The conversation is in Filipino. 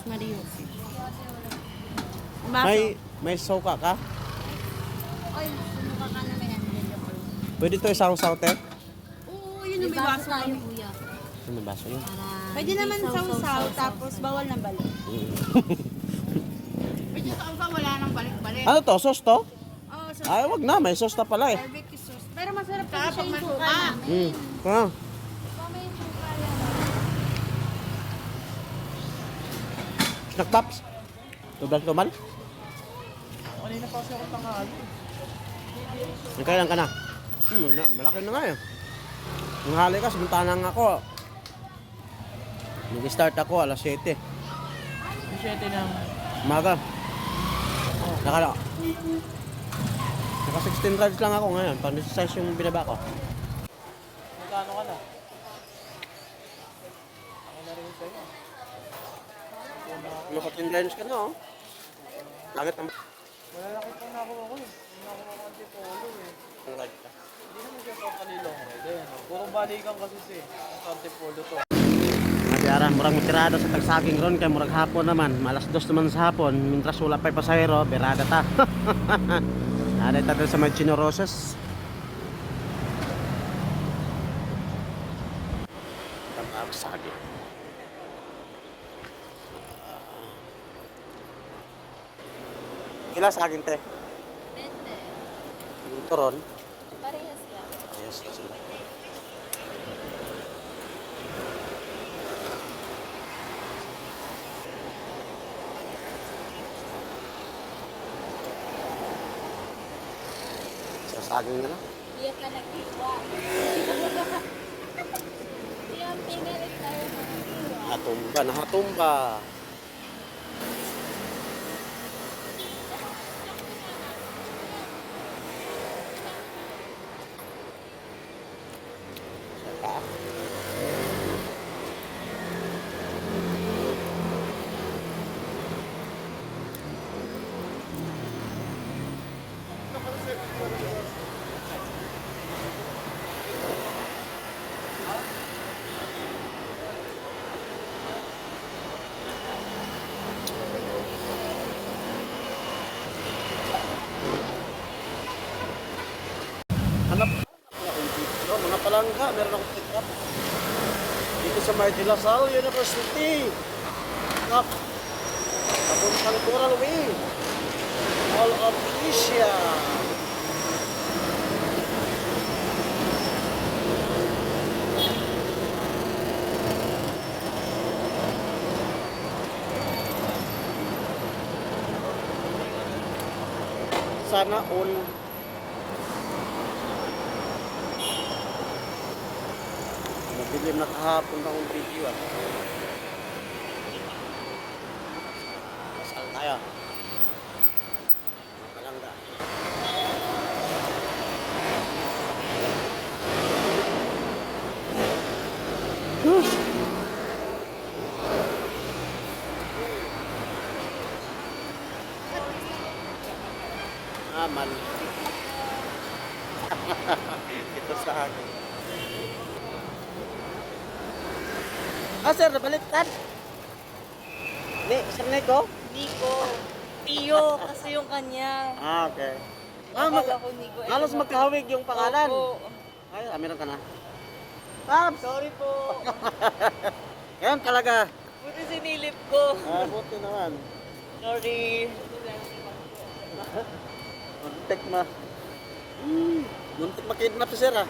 Rosemary. Baso. May, may suka ka? Oy, sumuka ka na may. Pwede to isang saute? Oo, yun yung may May baso tayo, kami. kuya. Ano may baso yun? Para Pwede naman sausaw, tapos bawal ng balik. Mm. Pwede sausaw, wala nang balik-balik. ano to? Sauce to? Oo, so Ay, wag na. May sauce na pala eh. barbecue sauce. Pero masarap kasi siya pag yung may suka. suka. Mm. Ah. Pa may suka yan. Snack pops? Tubal tumal? Kanina pa kasi ako tanghali. Nagkailan ka na? Hmm, na, malaki na nga eh. Nung hali ka, samantanang ako. Nag-start ako alas 7. Yung 7 ng... Umaga. Naka, naka 16 rides lang ako ngayon. Pang 16 yung binaba ko. Magkano ka na? Ako na rin sa'yo. Naka 10 rides ka na oh. Langit ang Malalaki pa na ako ako eh. Hindi na ako makakante polo eh. ang ride ka. Hindi naman siya pang kanilong pwede. No? Puro balikan kasi siya eh. Ang kante polo to. Nagyara, murag mutirada sa tagsaging ron kay murag hapon naman. Malas dos naman sa hapon. Mintras wala pa'y pasahero, berada ta. Ada ta doon sa may Roses. Tagsaging. Kila saging te. Pwede. Ito ron. Parehas lang. Yes, yes. Sasaging na lang. Hindi ka nagkiwa. Hindi ang pinalit Hanap oh, mga palangga, meron akong pick up. Dito sa may De La Salle University. Hanap. Papuntang Coral Way. Mall of Asia. Sana all Madilim na kahapon akong video ah. Masal tayo. Palangga. Aman. Ito sa akin. Ah, sir, nabaliktad. Ni, sir Nico? Nico. Tio, kasi yung kanya. Ah, okay. Ah, mag Akala ko Nico. eh, halos diba? magkahawig yung pangalan. Opo. Ay, ah, meron ka na. Pops! Sorry po. Yan talaga. Buti sinilip ko. Ah, buti naman. Sorry. Muntik ma. Hmm, muntik makidnap si sir ah.